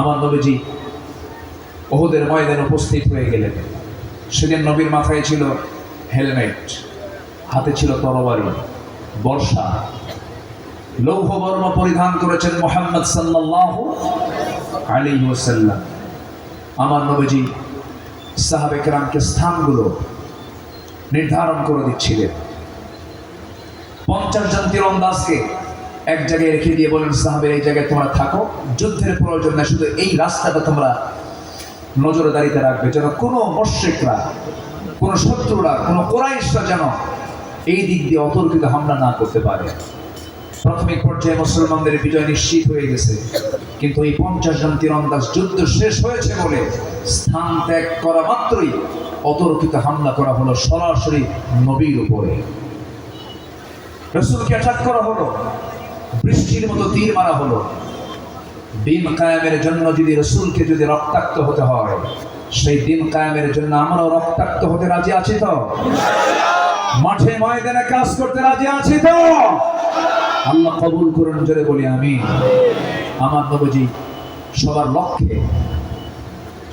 আমার নবীজি ওহুদের ময়দানে উপস্থিত হয়ে গেলেন। সেদিন নবীর মাথায় ছিল হেলমেট, হাতে ছিল তরবারি, বর্ষা। লৌহ বর্ণ পরিধান করেছেন মোহাম্মদ সাল্লাহ আলী ওসাল্লাম আমার নবীজি সাহাবে কেরামকে স্থানগুলো নির্ধারণ করে দিচ্ছিলেন। পঞ্চাশ জন তীরন্দাজকে এক জায়গায় রেখে দিয়ে বলেন, সাহাবের এই জায়গায় তোমরা থাকো। যুদ্ধের প্রয়োজন না শুধু এই রাস্তাটা তোমরা নজরদারিতে রাখবে, যেন কোনো মস্যিকরা কোনো শত্রুরা, কোনো কোরাইশরা যেন এই দিক দিয়ে অতর্কিত হামলা না করতে পারে। প্রাথমিক পর্যায়ে মুসলমানদের বিজয় নিশ্চিত হয়ে গেছে। কিন্তু এই পঞ্চাশ জন তীরন্দাজ যুদ্ধ শেষ হয়েছে বলে স্থান ত্যাগ করা মাত্রই অতর্কিত হামলা করা হলো সরাসরি নবীর উপরে। রসুলকে অ্যাটাক করা হলো। বৃষ্টির মতো তীর মারা হলো। দিন কায়েমের জন্য যদি রসুলকে যদি রক্তাক্ত হতে হয়, সেই দিন কায়েমের জন্য আমরাও রক্তাক্ত হতে রাজি আছি তো? মাঠে ময়দানে কাজ করতে রাজি আছি তো? আল্লাহ কবুল করুন, জোরে বলি আমি আমার নবজি সবার লক্ষ্যে,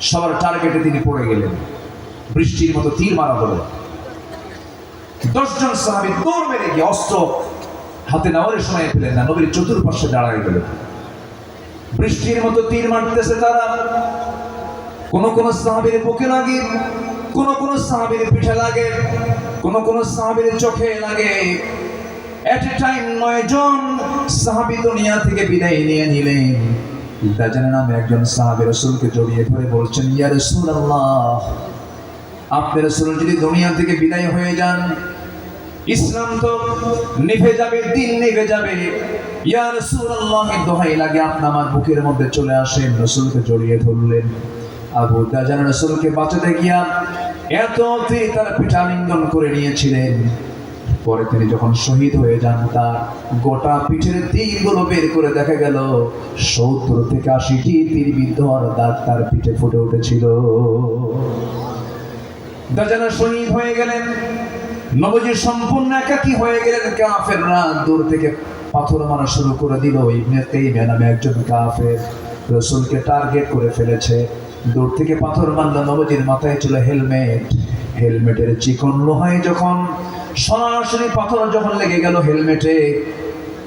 সবার টার্গেটে তিনি পড়ে গেলেন। বৃষ্টির মতো তীর মারা হলো। দশজন সাহাবি দৌড় মেরে গিয়ে অস্ত্র হাতে নেওয়ার সময় পেলেন না, নবীর চতুর্পাশে দাঁড়ায় গেল। বৃষ্টির মতো তীর মারতেছে তারা। কোন কোন সাহাবির বুকে লাগে, কোন কোন সাহাবির পিঠে লাগে, কোন কোন সাহাবির চোখে লাগে। এট এ টাইম নয় জন সাহাবি দুনিয়া থেকে বিদায় নিয়ে নিলেন। দাজানের নামে একজন সাহাবি রসুলকে জড়িয়ে ধরে বলছেন, ইয়া রসুল আল্লাহ আপনি রসুল যদি দুনিয়া থেকে বিদায় হয়ে যান ইসলাম তো নিভে যাবে, দিন নিভে যাবে। ইয়া রাসূলুল্লাহ দোহাই লাগে, আপনি আমার বুকের মধ্যে চলে আসেন, রসুলকে জড়িয়ে ধরলেন। আবু দাজান রসুলকে বাঁচাতে গিয়া এত তিনি তার পিঠালিঙ্গন করে নিয়েছিলেন। পরে তিনি যখন শহীদ হয়ে যান, তার গোটা পিঠের তীরগুলো বের করে দেখা গেল, সত্তর থেকে আশিটি তীর বিদ্ধ আর দাগ তার পিঠে ফুটে উঠেছিল। দাজানা শহীদ হয়ে গেলেন। নবজি সম্পূর্ণ একাকী হয়ে গেলেন কাফেররা। দূর থেকে পাথর মারা শুরু করে দিল। ইবনে তাইমিয়া নামে একজন কাফের রসুলকে টার্গেট করে ফেলেছে। দূর থেকে পাথর মারল নবজির মাথায় ছিল হেলমেট। হেলমেটের চিকন লোহায় যখন সরাসরি পাথর যখন লেগে গেল হেলমেটে,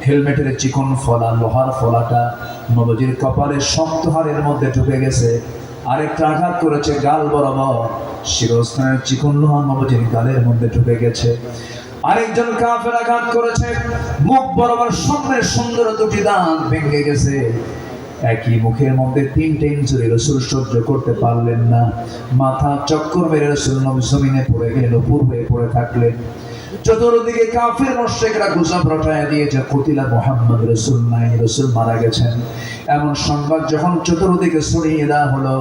হেলমেটের চিকন ফলা, লোহার ফলাটা নবজির কপালে শক্ত হাড়ের মধ্যে ঢুকে গেছে। আরেকটা আঘাত করেছে, গাল বরাবর। শিরস্থানের চিকন লোহা নবজির গালের মধ্যে ঢুকে গেছে। আরেকজন কাফের আঘাত করেছে, মুখ বরাবর সামনের সুন্দর দুটি দাঁত ভেঙে গেছে। একই মুখের মধ্যে তিনটে ইঞ্জুরি রসুল সহ্য করতে পারলেন না। মাথা চক্কর মেরে রসুল নবী জমিনে পড়ে গেল পূর্বে পড়ে থাকলেন। চতুর্দিকে কাফির মোশেকরা গুজব রটায় দিয়েছে, কতিলা মোহাম্মদ রসুল নাই রসুল মারা গেছেন। এমন সংবাদ যখন চতুর্দিকে ছড়িয়ে দেওয়া হলো,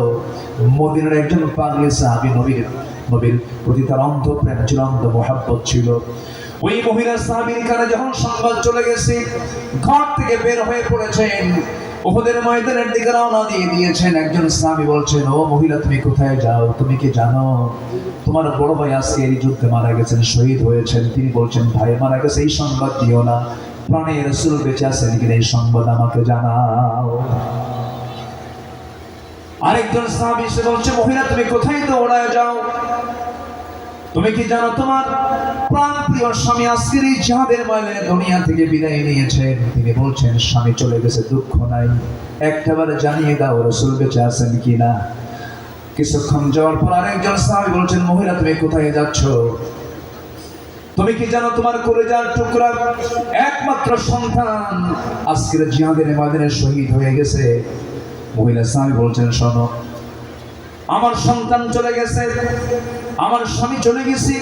মদিনের একজন পাগলি সাহাবি নবীর নবীর প্রতি তার অন্ধ প্রেম ছিল অন্ধ মহাব্বত ছিল। ওই মহিলা সাহাবির কানে যখন সংবাদ চলে গেছে, ঘর থেকে বের হয়ে পড়েছেন ওদের ময়দানের দিকে রওনা দিয়ে দিয়েছেন একজন স্বামী বলছেন, ও মহিলা, তুমি কোথায় যাও? তুমি কি জানো? তোমার বড় ভাই আজকে এই যুদ্ধে মারা গেছেন, শহীদ হয়েছেন। তিনি বলছেন, ভাই, মারা গেছে, এই সংবাদ দিও না। প্রাণে রসুল বেঁচে আছেন কিনা এই সংবাদ আমাকে জানাও। আরেকজন সাহাবি সে বলছে, মহিলা, তুমি কোথায় দৌড়ায় যাও? তুমি কি জানো তোমার প্রাণ প্রিয় স্বামী আজকের এই জাহাদের ময়দানে দুনিয়া থেকে বিদায় নিয়েছেন তিনি বলছেন, স্বামী চলে গেছে, দুঃখ নাই। একটাবারে জানিয়ে দাও, রসুল বেঁচে আছেন কিনা? কিছুক্ষণ যাওয়ার পর আরেকজন সাহাবি বলছেন, মহিলা, তুমি কোথায় যাচ্ছ? তুমি কি জানো তোমার কলেজার টুকরা একমাত্র সন্তান আজকের জিহাদের ময়দানে শহীদ হয়ে গেছে? মহিলা স্বামী বলছেন, শোনো, আমার সন্তান চলে গেছে। আমার স্বামী চলে গেছে,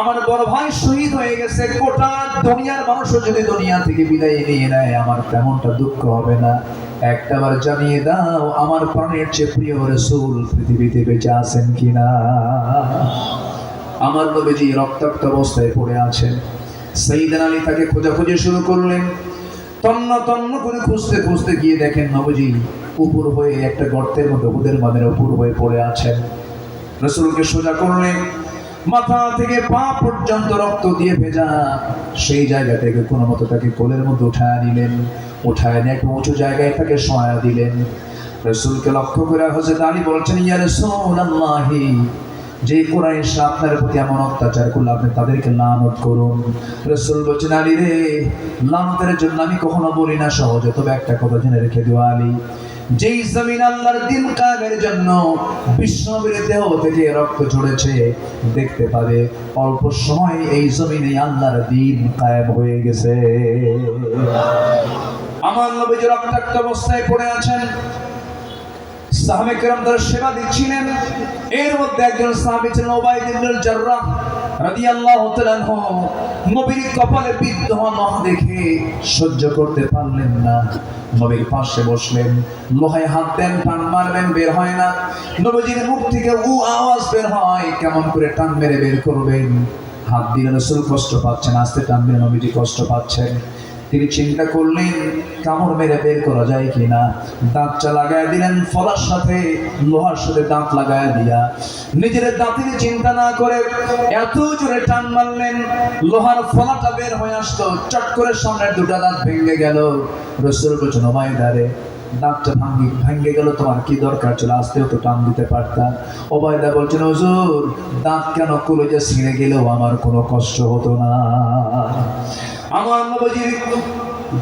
আমার বড় ভাই শহীদ হয়ে গেছে, গোটা দুনিয়ার মানুষও যদি দুনিয়া থেকে বিদায় নিয়ে নেয়, আমার তেমনটা দুঃখ হবে না। একটাবার জানিয়ে দাও, আমার প্রাণের চেয়ে প্রিয় রসুল পৃথিবীতে বেঁচে আছেন কিনা? আমার নবীজি রক্তাক্ত অবস্থায় পড়ে আছেন। সেইদিন আলী তাকে খোঁজাখুঁজি শুরু করলেন। তন্ন তন্ন করে খুঁজতে খুঁজতে গিয়ে দেখেন নবজি উপর হয়ে একটা গর্তের মধ্যে ওদের মাদের উপর হয়ে পড়ে আছেন। রসুলকে সোজা করলেন মাথা থেকে পা পর্যন্ত রক্ত দিয়ে ভেজা, সেই জায়গা থেকে কোনো মতো তাকে কোলের মধ্যে উঠায় নিলেন, উঠায় নিয়ে একটু উঁচু জায়গায় তাকে সহায় দিলেন। রসুলকে লক্ষ্য করে হজরত আলী বলছেন, ইয়া রাসূলুল্লাহি, যে কুরাইশরা আপনার প্রতি এমন অত্যাচার করল, আপনি তাদেরকে লানত করুন। রসুল বলছেন, আলী রে, লানতের জন্য আমি কখনো বলি না সহজে, তবে একটা কথা জেনে রেখে দিও আলী যেই জমিন আল্লাহর দিন কায়েমের জন্য বিশ্বনবীর দেহ থেকে রক্ত ঝরেছে, দেখতে পাবে অল্প সময় এই জমিনে আল্লাহর দিন কায়েম হয়ে গেছে। আমার নবীজি রক্তাক্ত অবস্থায় পড়ে আছেন। সাহাবে কেরাম তার সেবা দিচ্ছিলেন। এর মধ্যে একজন সাহাবী ছিলেন ওবাইদ ইবনুল জাররাহ। রাদিয়াল্লাহু তাআলা নবীর কপালে নখ দেখে সহ্য করতে পারলেন না। নবীর পাশে বসলেন, লোহায় হাত দেন, টান মারবেন, বের হয় না। নবীজির মুখ থেকে উ আওয়াজ বের হয়, কেমন করে টান মেরে বের করবেন। হাত দিয়ে রসুল কষ্ট পাচ্ছেন, আস্তে টান দিলেন, নবীজি কষ্ট পাচ্ছেন। তিনি চিন্তা করলেন, কামড় মেরে বের করা যায় কিনা? দাঁতটা লাগায় দিলেন, ফলার সাথে লোহার সাথে দাঁত লাগায় দিয়া। নিজের দাঁতের চিন্তা না করে এত জোরে টান মারলেন, লোহার ফলাটা বের হয়ে আসতো চট করে সামনের দুটা দাঁত ভেঙে গেল। রসুল বলছেন ওবায়দারে দাঁতটা ভাঙ্গি ভেঙে গেল, তোমার কি দরকার ছিল? আসতেও তো টান দিতে পারতাম। ওবায়দা বলছেন, হুজুর, দাঁত কেন কলেজে ছিঁড়ে গেলেও আমার কোনো কষ্ট হতো না। আমার নবজির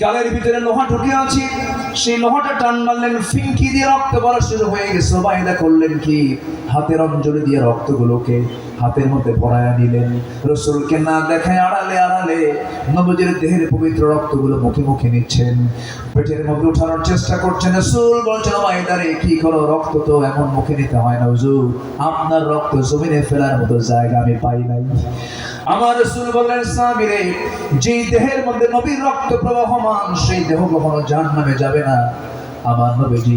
গালের ভিতরে লোহা ঢুকে আছে। সেই লোহাটা টান মারলেন ফিঙ্কি দিয়ে রক্ত বলা শুরু হয়ে গেছে। বাইদা করলেন কি? হাতের অঞ্জলি দিয়ে রক্তগুলোকে হাতের মধ্যে ভরায়া নিলেন। রসুলকে না দেখায় আড়ালে আড়ালে নবজির দেহের পবিত্র রক্তগুলো মুখে মুখে নিচ্ছেন। পেটের মধ্যে উঠানোর চেষ্টা করছেন। রসুল বলছেন বাইদারে কি করো? রক্ত তো এমন মুখে নিতে হয় না, হুজুর। আপনার রক্ত জমিনে ফেলার মতো জায়গা আমি পাই নাই। আমার রসুল বললেন, সামিরে, যেই দেহের মধ্যে নবীর রক্ত প্রবাহমান, সেই দেহ কখনো জাহান নামে যাবে না। আমার নবীজি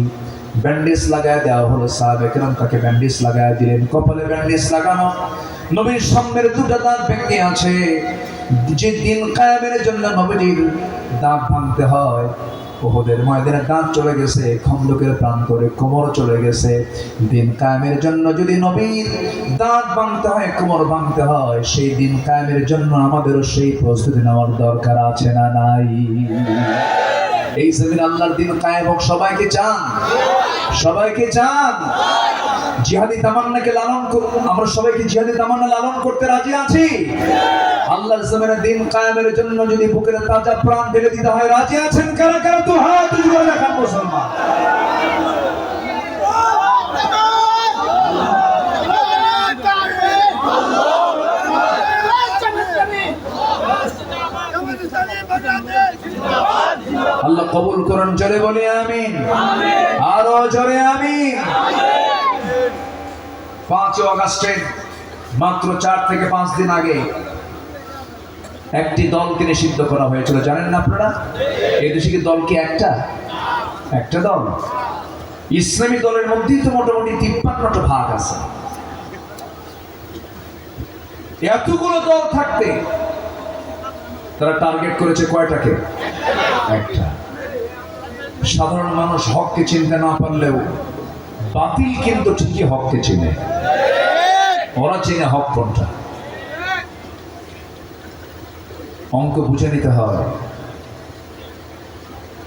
ব্যান্ডেজ লাগায় দেওয়া হলো, সাহাবে কেরম তাকে ব্যান্ডেজ লাগায় দিলেন। কপালে ব্যান্ডেজ লাগানো, নবীর সামনের দুটো দাঁত ভেঙে আছে। যে দিন কায়ামের জন্য নবীজির দাঁত ভাঙতে হয় ওহদের ময়দানের দাঁত চলে গেছে, খন্দকের প্রান্তরে কোমর চলে গেছে। দিন কায়েমের জন্য যদি নবীর দাঁত ভাঙতে হয়, কোমর ভাঙতে হয়, সেই দিন কায়েমের জন্য আমাদেরও সেই প্রস্তুতি নেওয়ার দরকার আছে না নাই? এই জমিন আল্লাহর দিন কায়েম হোক, সবাইকে চান। সবাইকে চান। জিহাদি তামান্নাকে লালন করুন। আমরা সবাইকে জিহাদি তামান্না লালন করতে রাজি আছি? আল্লাহর জমিনে দিন কায়েমের জন্য যদি বুকের তাজা প্রাণ ঢেলে দিতে হয়, রাজি আছেন কারা? কারা তো হাত উঁচু করে দেখান মুসলমান। আল্লাহ কবুল করুন, জোরে বলি আমিন। আরও জোরে আমিন। পাঁচই অগাস্টের মাত্র চার থেকে পাঁচ দিন আগে একটি দলকে নিষিদ্ধ করা হয়েছিল। জানেন না আপনারা? এই দেশে কি দল কি একটা? একটা দল। ইসলামী দলের মধ্যেই তো মোটামুটি তিপ্পান্নটা ভাগ আছে। এতগুলো দল থাকতে তারা টার্গেট করেছে কয়টাকে? একটা। সাধারণ মানুষ হককে চিনতে না পারলেও বাতিল কিন্তু ঠিকই হককে চিনে। ওরা চেনে হক কোনটা? অঙ্ক বুঝে নিতে হয়।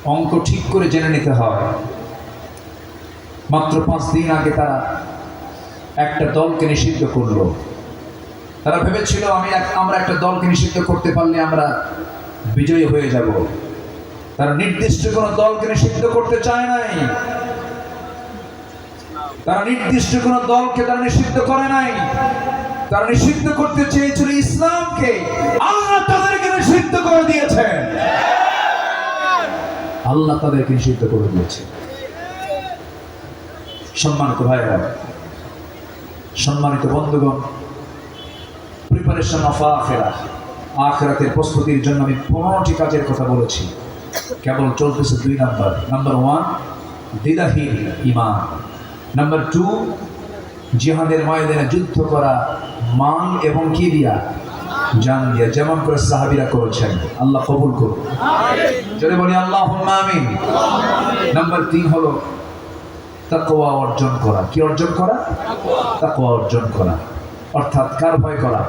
অঙ্ক ঠিক করে জেনে নিতে হয়। মাত্র পাঁচ দিন আগে তারা একটা দলকে নিষিদ্ধ করল। তারা ভেবেছিল, আমি আমরা একটা দলকে নিষিদ্ধ করতে পারলে আমরা বিজয়ী হয়ে যাব। তারা নির্দিষ্ট কোনো দলকে নিষিদ্ধ করতে চায় নাই। তারা নির্দিষ্ট কোনো দলকে তারা নিষিদ্ধ করে নাই। তারা নিষিদ্ধ করতে চেয়েছিল ইসলামকে। আল্লাহ তাদেরকে নিষিদ্ধ করে দিয়েছেন আল্লাহ তাদেরকে নিষিদ্ধ করে দিয়েছে। সম্মানিত ভাইরা সম্মানিত বন্ধুগণ প্রিপারেশন অফ আখেরা। আখেরাতের প্রস্তুতির জন্য আমি পনেরোটি কাজের কথা বলেছি। কেবল চলতেছে দুই নাম্বার। নাম্বার ওয়ান দিদাহীন ইমান। নাম্বার টু জিহাদের ময়দানে যুদ্ধ করা মান এবং কি দিয়া জান দিয়া যেমন করে সাহাবিরা করেছেন। আল্লাহ কবুল করুন। যদি বলি আল্লাহ আমিন। নাম্বার তিন হলো তাকওয়া অর্জন করা। কি অর্জন করা? তাকওয়া অর্জন করা। অর্থাৎ কার ভয় করা?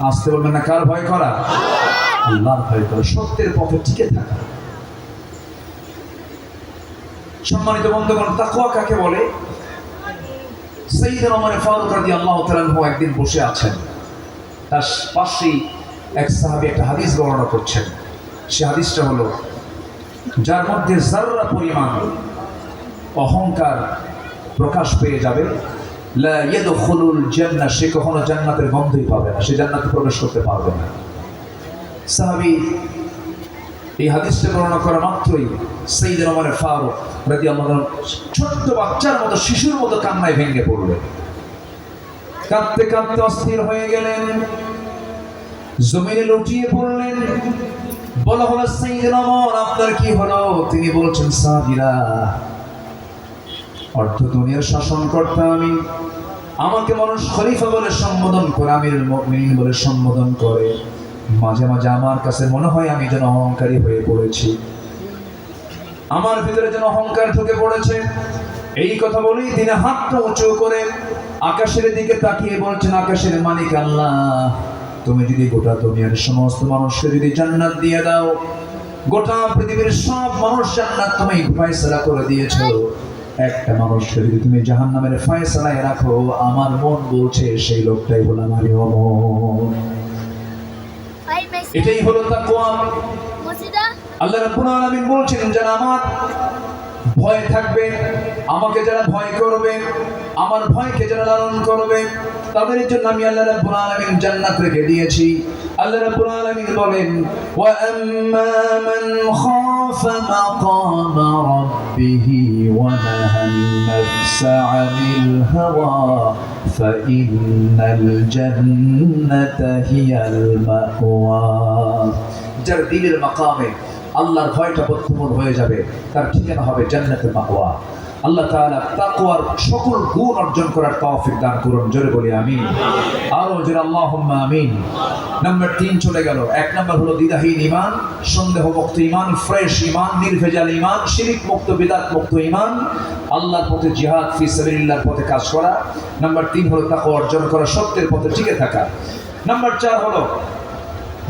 আসতে বলবেন না কার ভয় করা? আল্লাহর ভয় করা। সত্যের পথে টিকে থাকা। সম্মানিত বন্ধুগণ, তাকওয়া কাকে বলে? সৈয়দ ওমর ফারুক রাদিয়াল্লাহু তাআলা আনহু একদিন বসে আছেন। তার পাশেই এক সাহাবী একটা হাদিস বর্ণনা করছেন। সে হাদিসটা হলো, যার মধ্যে জাররা পরিমাণ অহংকার প্রকাশ পেয়ে যাবে জান্নাহ, সে কখনো জান্নাতের গন্ধই পাবে না, সে জান্নাতে প্রবেশ করতে পারবে না। সাহাবী এই হাদিসটা বর্ণনা করা মাত্রই সৈয়দ ওমর ফারুক রাদিয়াল্লাহু আনহু ছোট্ট বাচ্চার মতো, শিশুর মতো কান্নায় ভেঙে পড়লেন। কাঁদতে কাঁদতে অস্থির হয়ে গেলেন। জমিনে লুটিয়ে পড়লেন। বলা হলো সৈয়দ ওমর, আপনার কি হলো? তিনি বলছেন, সাহাবীরা, অর্থ দুনিয়ার শাসন করতে আমি। আমাকে মানুষ খলিফা বলে সম্বোধন করে আমির মুমিনিন বলে সম্বোধন করে। মাঝে মাঝে আমার কাছে মনে হয় আমি যেন অহংকারী হয়ে পড়েছি। আমার ভিতরে যেন অহংকার ঢুকে পড়েছে। এই কথা বলেই তিনি হাতটা উঁচু করে আকাশের দিকে তাকিয়ে বলছেন, আকাশের মালিক আল্লাহ, তুমি যদি গোটা দুনিয়ার সমস্ত মানুষকে যদি জান্নাত দিয়ে দাও, গোটা পৃথিবীর সব মানুষ জান্নাত তুমি ফয়সালা করে দিয়েছ। একটা মানুষকে যদি তুমি জাহান্নামের ফয়সালায় রাখো, আমার মন বলছে, সেই লোকটাই হলো আমার অমর। এটাই হলো তাকওয়া। আল্লাহ রাব্বুল আলামিন বলছেন যারা আমার ভয় থাকবে আমাকে যারা ভয় করবে আমার ভয়কে যারা লালন করবে তাদের জন্য আমি আল্লাহ রাব্বুল আলামিন জান্নাত রেখে দিয়েছি। আল্লাহ রাব্বুল আলামিন বলেন ওয়া আম্মা মান খাফা মাকাম রাব্বিহি ওয়া নাহান নাফসা আনিল হাওয়া। ফাইন্নাল জান্নাতা হিয়াল মাওয়া যার দিনের মাকামে আল্লাহর ভয়টা বোধ হয়ে যাবে, তার ঠিকানা হবে জান্নাতের মাহওয়া আল্লাহ তাআলা তাকওয়ার সকল গুণ অর্জন করার তৌফিক দান করুন। জোরে বলি আমিন। আরও জোরে আল্লাহুম্মা আমিন। নাম্বার তিন চলে গেল। এক নাম্বার হলো দ্বিধাহীন ইমান সন্দেহ মুক্ত ইমান ফ্রেশ ইমান নির্ভেজাল ইমান শিরিক মুক্ত বিদাত মুক্ত ইমান আল্লাহর পথে জিহাদ, ফি সাবিলিল্লাহর পথে কাজ করা। নাম্বার তিন হলো তাকওয়া অর্জন করা, সত্যের পথে টিকে থাকা। নাম্বার চার হলো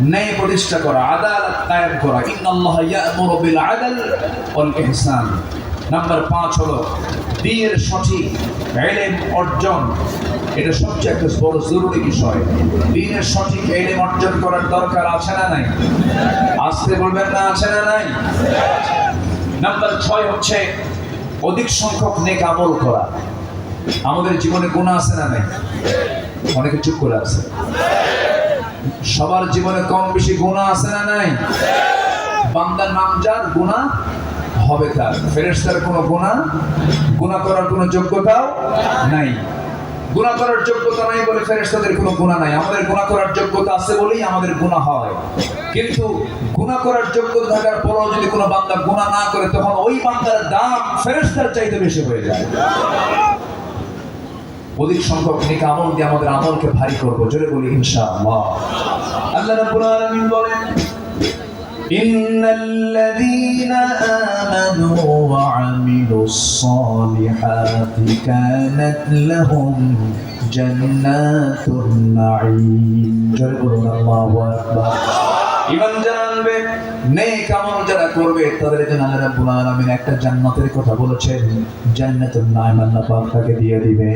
ন্যায় প্রতিষ্ঠা করা, আদালত কায়েম করা। ইন্নাল্লাহ ইয়া'মুরু বিল আদল ওয়াল ইহসান। নাম্বার পাঁচ হলো দিনের সঠিক ইলম অর্জন। এটা সবচেয়ে একটা বড় জরুরি বিষয়। দিনের সঠিক ইলম অর্জন করার দরকার আছে না নাই? আসতে বলবেন না আছে না নাই? নাম্বার ছয় হচ্ছে অধিক সংখ্যক নেক আমল করা। আমাদের জীবনে গুণা আছে না নাই? অনেকে চুপ করে আছে। সবার জীবনে কম বেশি গুণা আছে না নাই? বান্দার নাম যার? গুণা হবে তার। ফেরেশতার কোনো গুণা গুণা করার কোনো যোগ্যতাও নাই। গুণা করার যোগ্যতা নাই বলে ফেরেশতাদের কোনো গুণা নাই। আমাদের গুণা করার যোগ্যতা আছে বলেই আমাদের গুণা হয়। কিন্তু গুণা করার যোগ্যতা থাকার পরও যদি কোনো বান্দা গুণা না করে, তখন ওই বান্দার দাম ফেরেশতার চাইতে বেশি হয়ে যায়। অধিক সংখ্যক নেক আমল দিয়ে আমাদের আমলকে ভারী করব। জোরে বলি, ইনশাআল্লাহ। আল্লাহ রাব্বুল আলামিন বলেন إن الذين آمنوا وعملوا الصالحات كانت لهم جنات النعيم জোরে বলুন আল্লাহু আকবার ইমান জানবে নেক আমল যারা করবে তাদের জন্য আল্লাহ রাব্বুল আলামিন একটা জান্নাতের কথা বলেছেন জান্নাতুন নাইম আল্লাহ পাক তাকে দিয়ে দিবে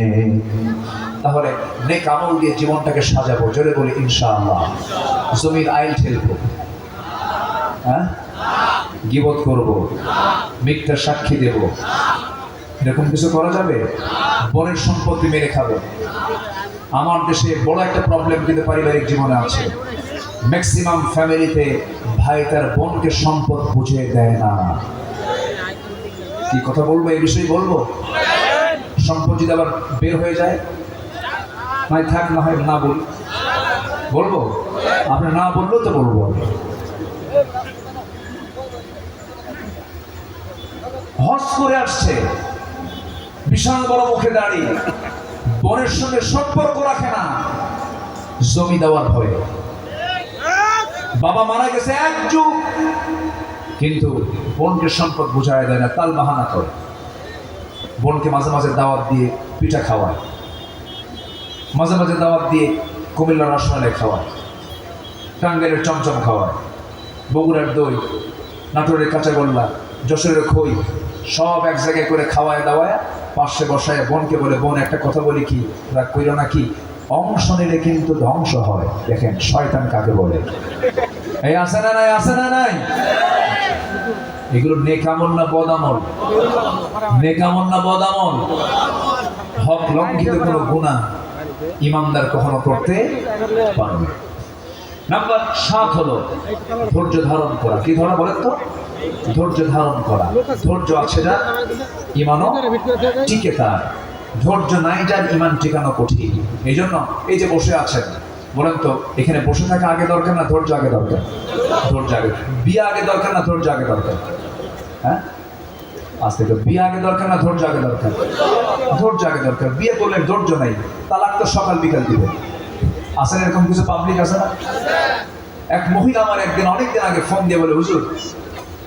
তাহলে নেক আমল দিয়ে জীবনটাকে সাজাবো জোরে বলি ইনশাআল্লাহ জমির আইল ঠেলবো হ্যাঁ? করব, মিথ্যা সাক্ষী দেব। এরকম কিছু করা যাবে? বনের সম্পত্তি মেরে খাব। আমার দেশে বড় একটা প্রবলেম কিন্তু পারিবারিক জীবনে আছে। ম্যাক্সিমাম ফ্যামিলিতে ভাই তার বোনকে সম্পদ বুঝিয়ে দেয় না। কি কথা বলব? এই বিষয়ে বলব? সম্পদ যদি আবার বের হয়ে যায়? থাক, না হয় না বলি। বলব? আপনি না বললেও তো বলব হজ করে আসছে। বিশাল বড় মুখে দাঁড়িয়ে বনের সঙ্গে সম্পর্ক রাখে না। জমি দেওয়ার ভয়ে। বাবা মারা গেছে এক যুগ। কিন্তু বোনকে সম্পদ বুঝায় দেয় না, তাল বাহানা করে। বোনকে মাঝে মাঝে দাওয়াত দিয়ে পিঠা খাওয়ায়। মাঝে মাঝে দাওয়াত দিয়ে কুমিল্লার রসমালাই খাওয়ায়। টাঙ্গাইলের চমচম খাওয়ায়। বগুড়ার দই, নাটোরের কাঁচাগোল্লা যশোরের খই সব এক জায়গায় করে খাওয়ায় দাওয়ায়, পাশে বসায়, বোনকে বলে, বোন, একটা কথা বলি কি? রাগ কইল না কি? অংশ নিলে কিন্তু ধ্বংস হয়। দেখেন, শয়তান কাকে বলে? এই আছে না নাই? আছে না নাই? এগুলো নেকামল না বদামল নেকামল না বদামল হক লঙ্ঘিত কোনো গুণা ইমানদার কখনো করতে পারবে। নাম্বার সাত হলো ধৈর্য ধারণ করা। কি ধরা বলেন তো? ধৈর্য ধারণ করা। ধৈর্য আছে যা ইমানও টিকে তার। ধৈর্য নাই যার, ইমান টিকানো কঠিন। এই জন্য এই যে বসে আছেন, বলেন তো, এখানে বসে থাকা আগে দরকার না ধৈর্য আগে দরকার? ধৈর্য আগে, বিয়ে আগে দরকার না ধৈর্য আগে দরকার? হ্যাঁ? আজ থেকে বিয়ে আগে দরকার না ধৈর্য আগে দরকার? ধৈর্য আগে দরকার। বিয়ে করলে ধৈর্য নাই, তালাক তো সকাল বিকাল দিবে। আসেন এরকম কিছু পাবলিক আছে না? এক মহিলা আমার একদিন, অনেকদিন আগে ফোন দিয়ে বলে, হুজুর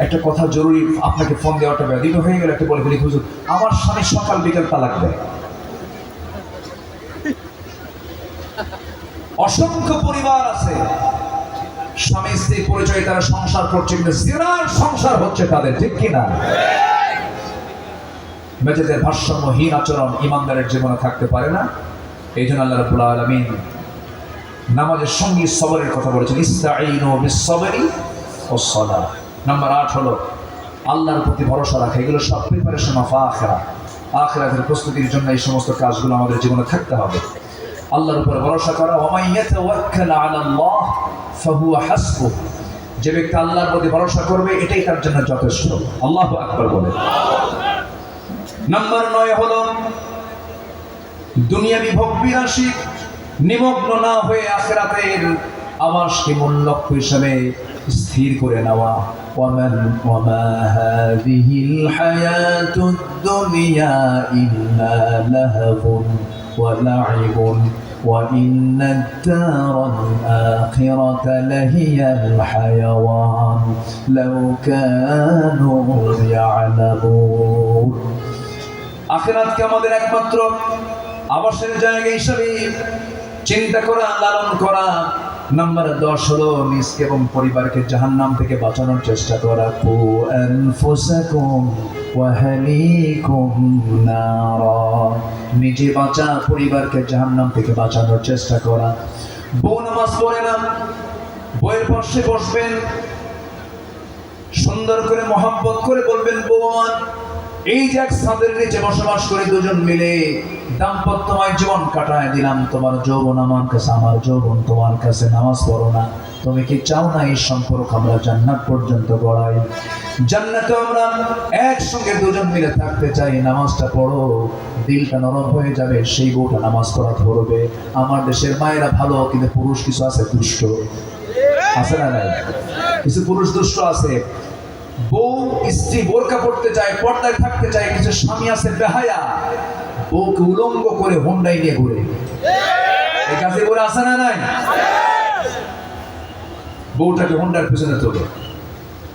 একটা কথা জরুরি, আপনাকে ফোন দেওয়াটা ব্যাধিত হয়ে গেলে। একটা বলে ফেলি, হুজুর, আমার স্বামী সকাল বিকাল তালাক দেয়। অসংখ্য পরিবার আছে, স্বামী, স্ত্রী পরিচয়ে তারা সংসার করছে, কিন্তু জিনার সংসার হচ্ছে তাদের, ঠিক কিনা? মেজেদের ভারসাম্যহীন আচরণ ইমানদারের জীবনে থাকতে পারে না। এই জন্য আল্লাহ রাব্বুল আলামিন নামাজের সঙ্গী সবরের কথা বলেছেন, ইস্তাঈনু বিস-সাবরি ওয়াস-সালাহ নাম্বার আট হলো, আল্লাহর প্রতি ভরসা রাখা। এগুলো সব প্রিপারেশন অফ আখিরা আখিরাতের প্রস্তুতির জন্য এই সমস্ত কাজগুলো আমাদের জীবনে থাকতে হবে। আল্লাহর উপরে ভরসা করা যে ব্যক্তি আল্লাহর প্রতি ভরসা করবে, এটাই তার জন্য যথেষ্ট। আল্লাহু আকবার বলে। নাম্বার নয় হলো, দুনিয়াবি ভোগ বিলাসী নিমগ্ন না হয়ে আখেরাতের আবাসকে মূল লক্ষ্য হিসাবে স্থির করে নেওয়া ومن وما هذه الحياة الدنيا إلا لهو ولعب وإن الدار الآخرة لهي الحيوان لو كانوا يعلمون আখেরাতকে আমাদের একমাত্র আবাসের জায়গা হিসাবে চিন্তা করা লালন করা নাম্বার দশ হলো নিজকে এবং পরিবারকে জাহান নাম থেকে বাঁচানোর চেষ্টা করা। নিজে বাঁচা, পরিবারকে জাহান নাম থেকে বাঁচানোর চেষ্টা করা। বউ নামাজ পড়ে না বইয়ের পাশে বসবেন, সুন্দর করে মহাব্বত করে বলবেন বৌমান এই যে এক ছাদের নিচে বসবাস করে দুজন মিলে, দাম্পত্যময় জীবন কাটায় দিলাম। তোমার যৌবন আমার কাছে, আমার যৌবন তোমার কাছে, নামাজ পড়ো না। তুমি কি চাও না এই সম্পর্ক আমরা জান্নাত পর্যন্ত গড়াই? জান্নাতে আমরা একসঙ্গে দুজন মিলে থাকতে চাই, নামাজটা পড়ো। দিলটা নরম হয়ে যাবে, সেই বউটা নামাজ পড়া ধরবে। আমার দেশের মায়েরা ভালো, কিন্তু পুরুষ কিছু আছে দুষ্ট। আছে না নাই? কিছু পুরুষ দুষ্ট আছে। বউ স্ত্রী বোরকা পড়তে চায় পর্দায় থাকতে চায় কিছু স্বামী আছে বেহায়া বউকে উলঙ্গ করে হোন্ডাই নিয়ে ঘুরে। এই কাজে করে আসে না নাই? বউটাকে হোন্ডার পিছনে তোলে।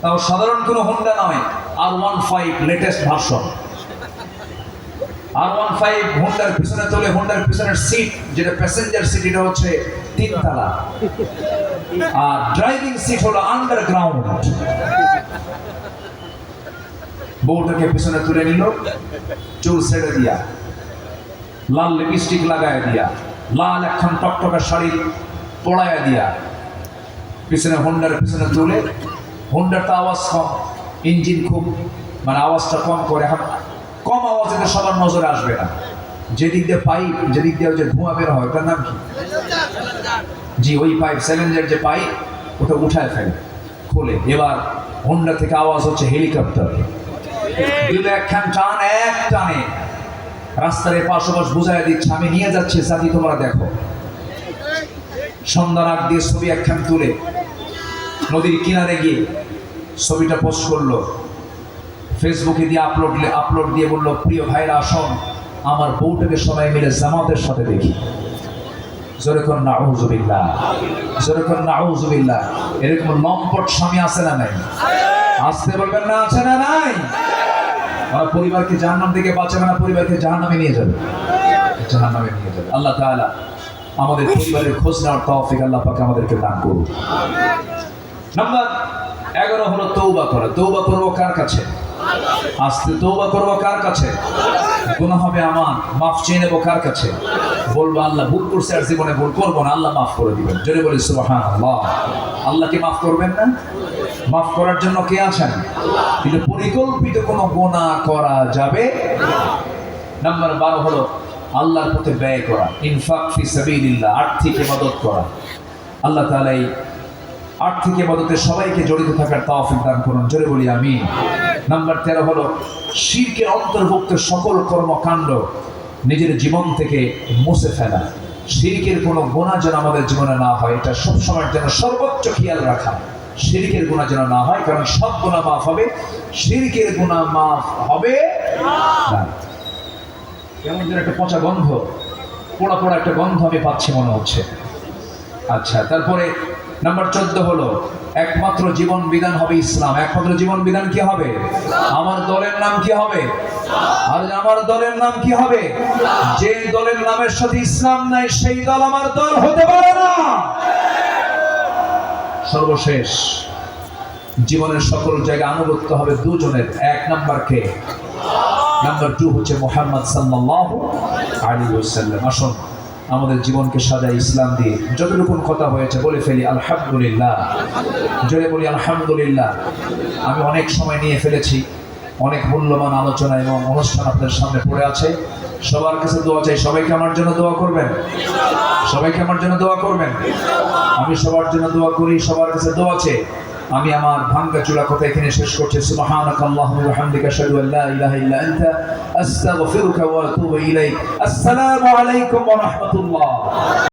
তাও সাধারণ কোনো হোন্ডা নয় R one five latest version R one five হোন্ডার পিছনে তোলে হোন্ডার পিছনের সিট যেটা প্যাসেঞ্জার সিট এটা হচ্ছে তিনতলা। আর ড্রাইভিং সিট হলো আন্ডারগ্রাউন্ড বউটাকে পিছনে তুলে নিল চুল ছেড়ে দিয়া। লাল লিপস্টিক লাগায় দিয়া লাল একখান টকটকা শাড়ি পড়ায়া দিয়া পিছনে হোন্ডার পিছনে তুলে হোন্ডারটা আওয়াজ কম ইঞ্জিন খুব মানে আওয়াজটা কম করে। এখন কম আওয়াজে তো সবার নজরে আসবে না। যেদিক দিয়ে পাইপ যেদিক দিয়ে যে ধোঁয়া বের হয় ওটার নাম কি? জি ওই পাইপ সিলিন্ডার যে পাইপ ওটা উঠায় ফেলে। খোলে এবার হোন্ডা থেকে আওয়াজ হচ্ছে হেলিকপ্টার রাস্তার পাশাপাশ দিচ্ছে, আমি নিয়ে যাচ্ছি তোমরা দেখো। সন্ধ্যার আগ দিয়ে ছবি একখান তুলে, নদীর কিনারে গিয়ে ছবিটা পোস্ট করল। ফেসবুকে দিয়ে আপলোড আপলোড দিয়ে বলল, প্রিয় ভাইরা, আসন, আমার বউটাকে সবাই মিলে জামাতের সাথে দেখি। জোরে কর নাউজুবিল্লাহ জোরে কর নাউজুবিল্লাহ এরকম লম্পট স্বামী আছে না নাই? আসতে বলবেন না, আছে না নাই? ওরা পরিবারকে জাহান্নাম থেকে বাঁচাবে না, পরিবারকে জাহান্নামে নিয়ে যাবে। জাহান্নামে নিয়ে যাবে। আল্লাহ তাআলা আমাদের পরিবারের খোঁজ নেওয়ার তৌফিক আল্লাহ পাক আমাদেরকে দান করুন নাম্বার এগারো হলো তৌবা করা। তৌবা করব কার কাছে? আস্তে তৌবা করব কার কাছে? গুনাহ হবে আমার। মাফ চেয়ে নেব কার কাছে? বলব আল্লাহ, ভুল করছে আর জীবনে ভুল করব না, আল্লাহ মাফ করে দিবেন। জোরে বলি সুবহান আল্লাহ আল্লাহকে মাফ করবেন না? মাফ করার জন্য কে আছেন? কিন্তু পরিকল্পিত কোনো গোনা করা যাবে নাম্বার বারো হলো, আল্লাহর পথে ব্যয় করা। ইনফাক ফি সাবিলিল্লাহ, আর্থিক মদত করা। আল্লাহ তাআলা আর্থিক মদতে সবাইকে জড়িত থাকার তৌফিক দান করুন। জোরে বলি আমি নাম্বার তেরো হলো, শিরকের অন্তর্ভুক্ত সকল কর্মকাণ্ড নিজের জীবন থেকে মুছে ফেলা। শিরকের কোনো গুণা যেন আমাদের জীবনে না হয়, এটা সবসময়ের জন্য সর্বোচ্চ খেয়াল রাখা। শিরকের গুণা যেন না হয়, কারণ সব গুণা মাফ হবে। শিরকের গুণা মাফ হবে কেমন যেন একটা পচা গন্ধ, পোড়া পোড়া একটা গন্ধ আমি পাচ্ছি মনে হচ্ছে। আচ্ছা তারপরে নাম্বার চোদ্দ হলো একমাত্র জীবন বিধান হবে ইসলাম। একমাত্র জীবন বিধান কি হবে? আমার দলের নাম কি হবে? আর আমার দলের নাম কি হবে? যে দলের নামের সাথে ইসলাম নাই, সেই দল আমার দল হতে পারে না। সর্বশেষ, জীবনের সকল জায়গায় আনুগত্য হবে দুজনের। এক নাম্বার কে? নাম্বার টু হচ্ছে মোহাম্মদ সাল্লাল্লাহু আলাইহি ওয়াসাল্লাম। আসুন। আমাদের জীবনকে সাজাই ইসলাম দিয়ে। যতটুকুন কথা হয়েছে, বলে ফেলি, আলহামদুলিল্লাহ। জোরে বলি, আলহামদুলিল্লাহ। আমি অনেক সময় নিয়ে ফেলেছি। অনেক মূল্যবান আলোচনা এবং অনুষ্ঠান আপনাদের সামনে পড়ে আছে। সবার কাছে দোয়া চাই, সবাইকে আমার জন্য দোয়া করবেন? সবাইকে আমার জন্য দোয়া করবেন? আমি সবার জন্য দোয়া করি, সবার কাছে দোয়া চাই। আমি আমার ভাঙ্গা চূড়া কথা এখানে শেষ করছি। সুবহানাকা আল্লাহুম্মা ওয়া বিহামদিকা আশহাদু আল লা ইলাহা ইল্লা আনতা, আস্তাগফিরুকা ওয়া আতুবু ইলাইক। আসসালামু আলাইকুম ওয়া রাহমাতুল্লাহ।